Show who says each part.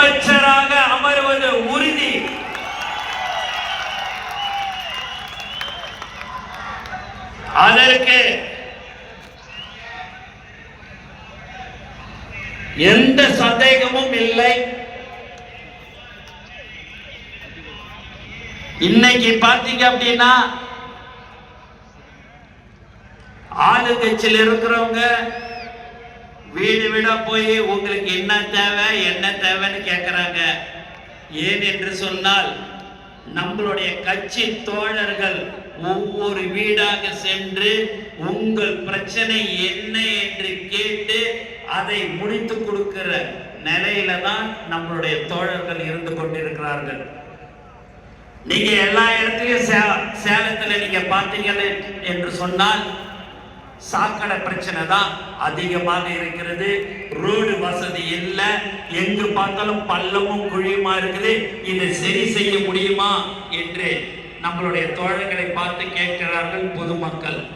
Speaker 1: முதலமைச்சராக அமர்வது உறுதி. அதற்கு எந்த சந்தேகமும் இல்லை. இன்னைக்கு பார்த்தீங்க அப்படின்னா ஆளுங்கட்சியில் இருக்கிறவங்க வீடு வீடா போய் உங்களுக்கு என்ன தேவை என்ன தேவை? ஏன் என்று சொன்னால் நம்மளுடைய கட்சி தோழர்கள் ஒவ்வொரு வீடாக சென்று உங்கள் பிரச்சனை என்ன? என்று கேட்டு அதை முடித்து கொடுக்கிற நிலையில தான் நம்மளுடைய தோழர்கள் இருந்து கொண்டிருக்கிறார்கள். நீங்க எல்லா இடத்துலயும் சேலத்துல நீங்க பார்த்தீங்கன்னு என்று சொன்னால் சாக்கடை பிரச்சனை தான் அதிகமாக இருக்கிறது. ரோடு வசதி இல்லை. எங்கு பார்த்தாலும் பள்ளமும் குழியுமா இருக்குது? இதை சரி செய்ய முடியுமா? என்று நம்மளுடைய தோழர்களை பார்த்து கேட்கிறார்கள் பொதுமக்கள்.